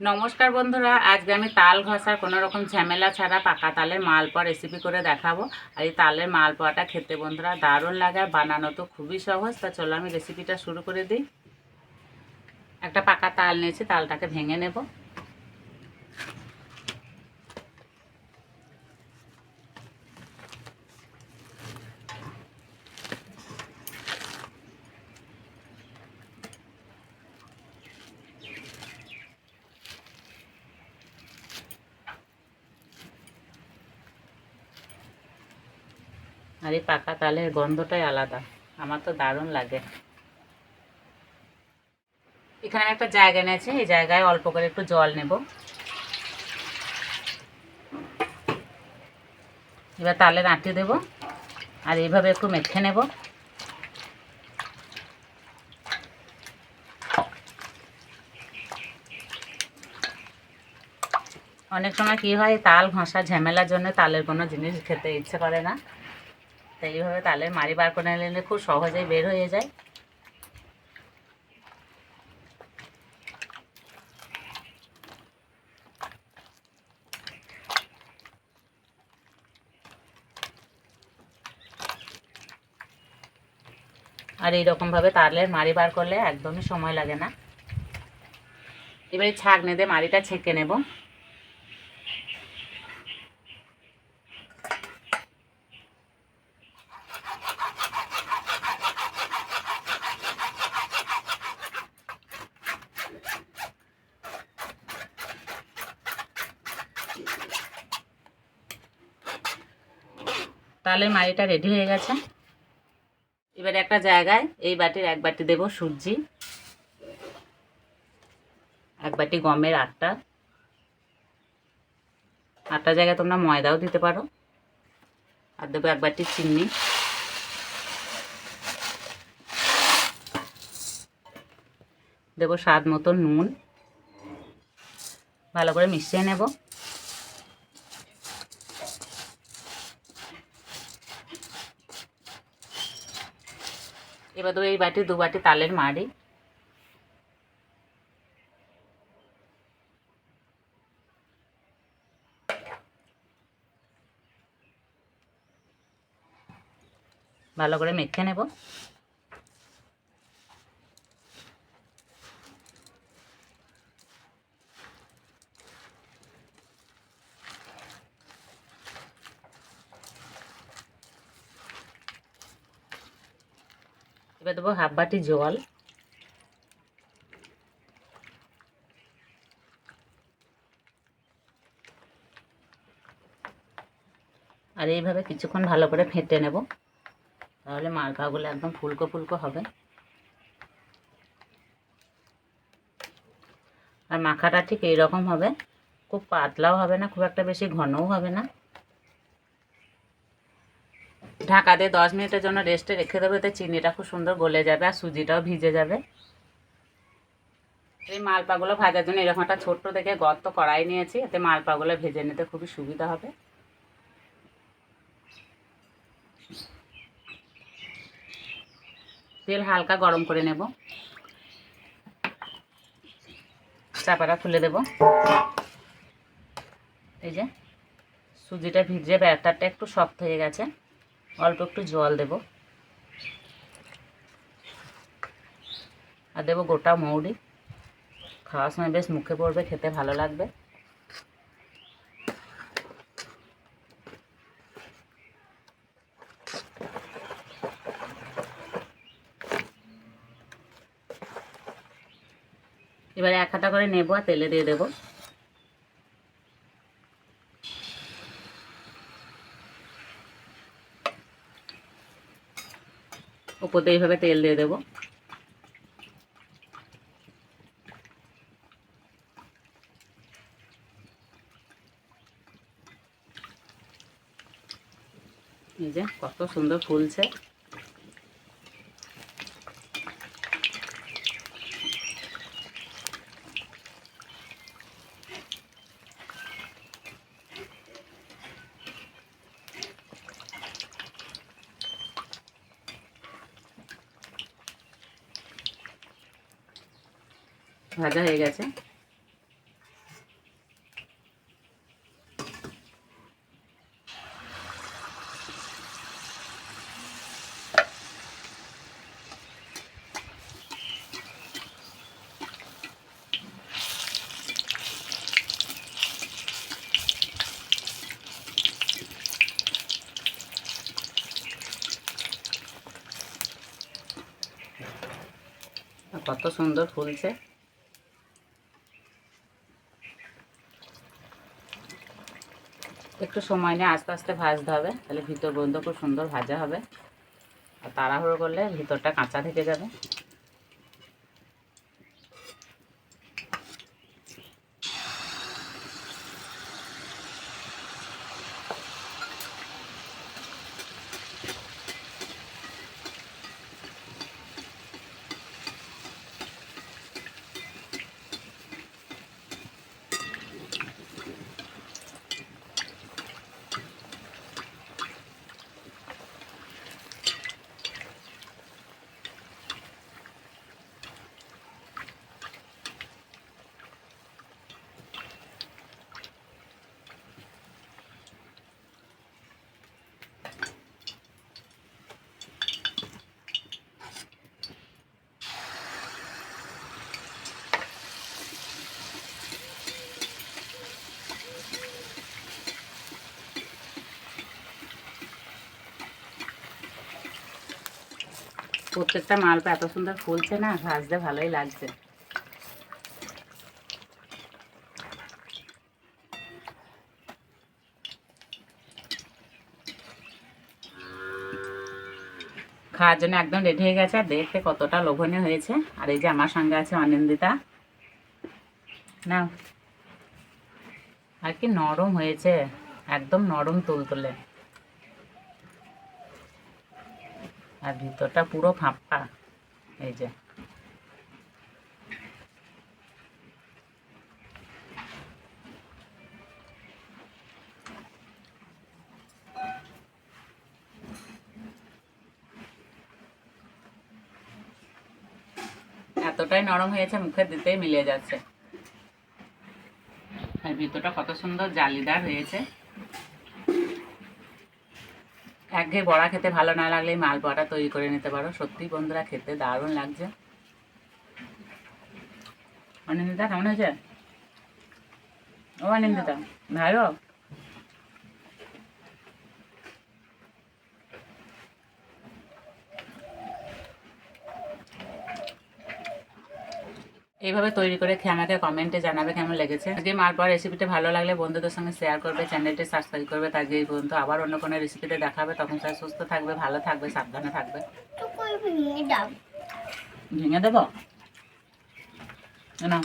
নমস্কার বন্ধুরা, আজকে আমি তাল ঘষার কোনো রকম ঝামেলা ছাড়া পাকা তালের মালপোয়া রেসিপি করে দেখাবো। আর এই তালের মালপোয়াটা খেতে বন্ধুরা দারুণ লাগে আর বানানো তো খুবই সহজ। তা চলো আমি রেসিপিটা শুরু করে দিই। একটা পাকা তাল নিয়েছি, তালটাকে ভেঙে নেব। আর এই পাকা তালের গন্ধটাই আলাদা। আমার তো দারুণ লাগে। এখানে আমি একটা জায়গা নিয়েছি এই জায়গায় অল্প করে একটু জল নেব। এবার তালের আঁটি দেব আর এইভাবে একটু মেখে নেব। অনেক সময় কি হয়, তাল ঘষা ঝামেলার জন্য তালের কোনো জিনিস খেতে ইচ্ছে করে না। তাই এইভাবে তালের মারি বার করে নিলে খুব সহজেই বের হয়ে যায়। আর এইরকমভাবে তালের মারি বার করলে একদমই সময় লাগে না। এবারে ছাঁকনি দিয়ে মারিটা ছেঁকে নেব। তালের মাড়িটা রেডি হয়ে গেছে। এবারে একটা জায়গায় এই বাটির এক বাটি দেব সুজি, এক বাটি গমের আটটা আটটা জায়গায় তোমরা ময়দাও দিতে পারো। আর দেবো এক বাটি চিনি। দেবো স্বাদ মতো নুন। ভালো করে মিশিয়ে নেব। এবার দেবো এই বাটি দু বাটি তালের মাড়ি। ভালো করে মেখে নেব। এবার দেবো হাফ বাটি জল। আর এইভাবে কিছুক্ষণ ভালো করে ফেটে নেব। তাহলে মালপাগুলো একদম ফুলকো ফুলকো হবে। আর মাখাটা ঠিক এইরকম হবে। খুব পাতলাও হবে না, খুব একটা বেশি ঘনও হবে না। ঢাকা দিয়ে দশ মিনিটের জন্য রেস্টে রেখে দেবো, এতে চিনিটা খুব সুন্দর গলে যাবে আর সুজিটাও ভিজে যাবে। এই মালপাগুলো ভাজার জন্য এরকম একটা ছোট্ট দেখে গর্ত কড়াই নিয়েছি, এতে মালপাগুলো ভেজে নিতে খুবই সুবিধা হবে। তেল হালকা গরম করে নেব। চাপাটা খুলে দেব। এই যে সুজিটা ভিজে ব্যাটারটা একটু শক্ত হয়ে গেছে। অল্প একটু জল দেব। আর দেবো গোটা মৌরি। খাওয়ার সময় বেশ মুখে পড়বে, খেতে ভালো লাগবে। এবারে এক হাতা করে নেব আর তেলে দিয়ে দেবো। উপরে এইভাবে তেল দিয়ে দেবো। এই যে কত সুন্দর ফুলছে। ভাজা হয়ে গেছে। কত সুন্দর ফুলছে। একটু সময় নিয়ে আস্তে আস্তে ভাজতে হবে। তাহলে ভিতর পর্যন্ত খুব সুন্দর ভাজা হবে। আর তাড়াহুড়ো করলে ভিতরটা কাঁচা থেকে যাবে। প্রত্যেকটা মালপা এত সুন্দর ফুলছে না ভাজতে ভালোই লাগছে। খাওয়ার জন্য একদম রেডি হয়ে গেছে, আর দেখতে কতটা লোভনীয় হয়েছে। আর এই যে আমার সঙ্গে আছে অনিন্দিতা। না আর কি নরম হয়েছে, একদম নরম তুল তুলতুলে। আর ভিতরটা পুরো ফাঁপা। এই যে। এতটাই নরম হয়েছে, মুখে দিতেই মিলে যাচ্ছে। আর ভিতরটা কত সুন্দর জালিদার হয়েছে। একঘেয়ে বড়া খেতে ভালো না লাগলে এই মাল বড়া তৈরি করে নিতে পারো। সত্যি বন্ধুরা, খেতে দারুণ লাগছে। অনিন্দিতা, কেমন হয়েছে? ও অনিন্দিতা, ভালো? এইভাবে তৈরি করে খেয়ে আমাকে কমেন্টে জানাবে কেমন লেগেছে। আজকে মারপর রেসিপিটা ভালো লাগলে বন্ধুদের সঙ্গে শেয়ার করবে চ্যানেলটি সাবস্ক্রাইব করবে তার যে পর্যন্ত আবার অন্য কোনো রেসিপিতে দেখাবে তখন সবাই সুস্থ থাকবে ভালো থাকবে সাবধানে থাকবে। ভেঙে ভেঙে দেবো? না।